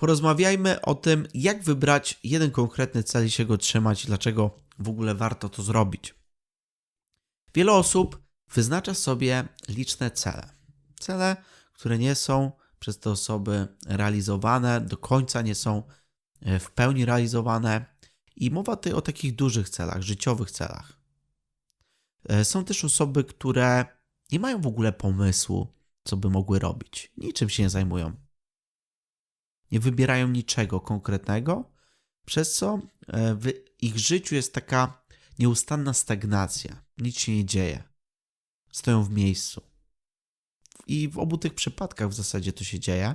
porozmawiajmy o tym, jak wybrać jeden konkretny cel i się go trzymać dlaczego w ogóle warto to zrobić. Wiele osób wyznacza sobie liczne cele. Cele, które nie są przez te osoby realizowane, do końca nie są e, w pełni realizowane. I mowa tutaj o takich dużych celach, życiowych celach. E, są też osoby, które nie mają w ogóle pomysłu, co by mogły robić. Niczym się nie zajmują. Nie wybierają niczego konkretnego, przez co e, w ich życiu jest taka nieustanna stagnacja. Nic się nie dzieje. Stoją w miejscu. I w obu tych przypadkach w zasadzie to się dzieje.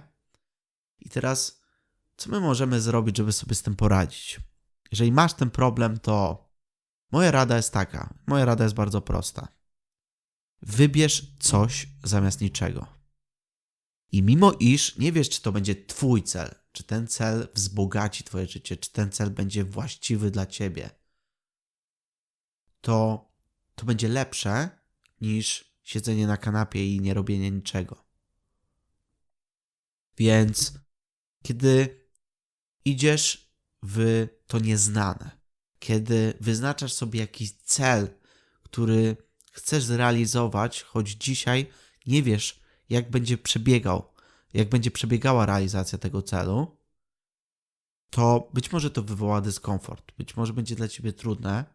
I teraz, co my możemy zrobić, żeby sobie z tym poradzić? Jeżeli masz ten problem, to moja rada jest taka. Moja rada jest bardzo prosta. Wybierz coś zamiast niczego. I mimo iż nie wiesz, czy to będzie Twój cel, czy ten cel wzbogaci Twoje życie, czy ten cel będzie właściwy dla Ciebie, to to będzie lepsze niż siedzenie na kanapie i nie robienie niczego. Więc kiedy idziesz w to nieznane, kiedy wyznaczasz sobie jakiś cel, który chcesz zrealizować, choć dzisiaj nie wiesz, jak będzie przebiegał, jak będzie przebiegała realizacja tego celu, to być może to wywoła dyskomfort, być może będzie dla ciebie trudne,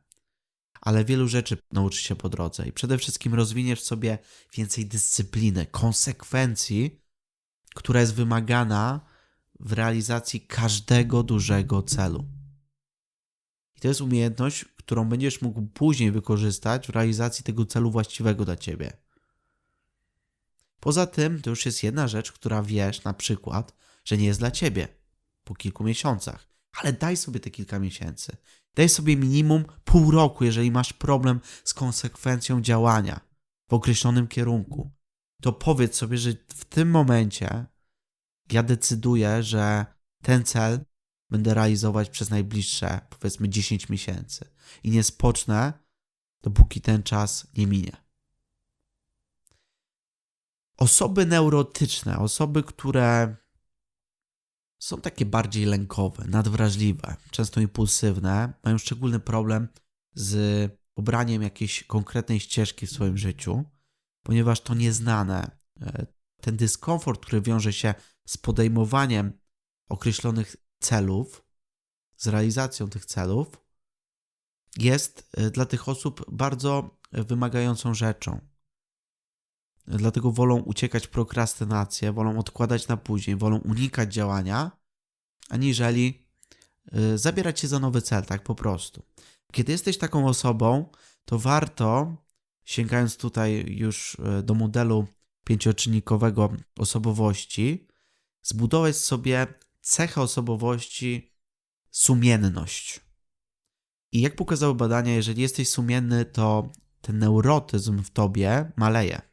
ale wielu rzeczy nauczysz się po drodze i przede wszystkim rozwiniesz sobie więcej dyscypliny, konsekwencji, która jest wymagana w realizacji każdego dużego celu. I to jest umiejętność, którą będziesz mógł później wykorzystać w realizacji tego celu właściwego dla ciebie. Poza tym, to już jest jedna rzecz, która wiesz na przykład, że nie jest dla ciebie po kilku miesiącach, ale daj sobie te kilka miesięcy. Daj sobie minimum pół roku, jeżeli masz problem z konsekwencją działania w określonym kierunku. To powiedz sobie, że w tym momencie ja decyduję, że ten cel będę realizować przez najbliższe, powiedzmy, 10 miesięcy i nie spocznę, dopóki ten czas nie minie. Osoby neurotyczne, osoby, które są takie bardziej lękowe, nadwrażliwe, często impulsywne, mają szczególny problem z obraniem jakiejś konkretnej ścieżki w swoim życiu, ponieważ to nieznane, e, ten dyskomfort, który wiąże się z podejmowaniem określonych celów, z realizacją tych celów, jest e, dla tych osób bardzo wymagającą rzeczą. Dlatego wolą uciekać prokrastynację, wolą odkładać na później, wolą unikać działania, aniżeli y, zabierać się za nowy cel, tak po prostu. Kiedy jesteś taką osobą, to warto, sięgając tutaj już y, do modelu pięcioczynnikowego osobowości, zbudować sobie cechę osobowości sumienność. I jak pokazały badania, jeżeli jesteś sumienny, to ten neurotyzm w tobie maleje.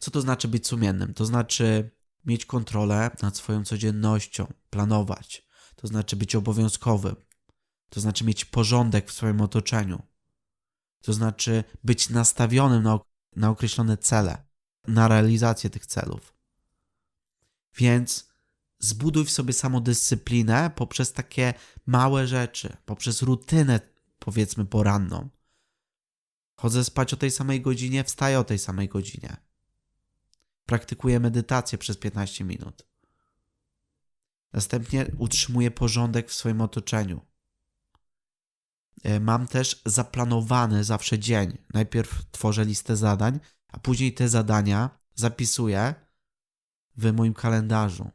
Co to znaczy być sumiennym? To znaczy mieć kontrolę nad swoją codziennością, planować. To znaczy być obowiązkowym. To znaczy mieć porządek w swoim otoczeniu. To znaczy być nastawionym na, na określone cele, na realizację tych celów. Więc zbuduj w sobie samodyscyplinę poprzez takie małe rzeczy, poprzez rutynę, powiedzmy, poranną. Chodzę spać o tej samej godzinie, wstaję o tej samej godzinie praktykuję medytację przez 15 minut. Następnie utrzymuję porządek w swoim otoczeniu. E, mam też zaplanowany zawsze dzień. Najpierw tworzę listę zadań, a później te zadania zapisuję w moim kalendarzu,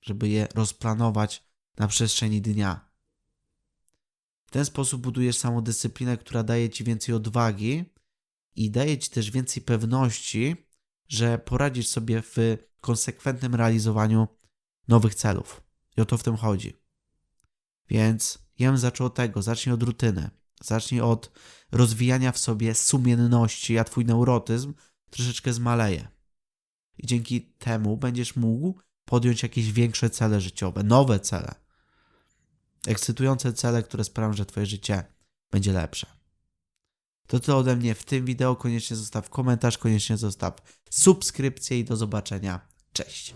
żeby je rozplanować na przestrzeni dnia. W ten sposób budujesz samodyscyplinę, która daje ci więcej odwagi i daje ci też więcej pewności, że poradzisz sobie w konsekwentnym realizowaniu nowych celów. I o to w tym chodzi. Więc ja bym zaczął od tego, zacznij od rutyny, zacznij od rozwijania w sobie sumienności, a twój neurotyzm troszeczkę zmaleje. I dzięki temu będziesz mógł podjąć jakieś większe cele życiowe, nowe cele, ekscytujące cele, które sprawią, że twoje życie będzie lepsze. To to ode mnie w tym wideo. Koniecznie zostaw komentarz, koniecznie zostaw subskrypcję i do zobaczenia. Cześć.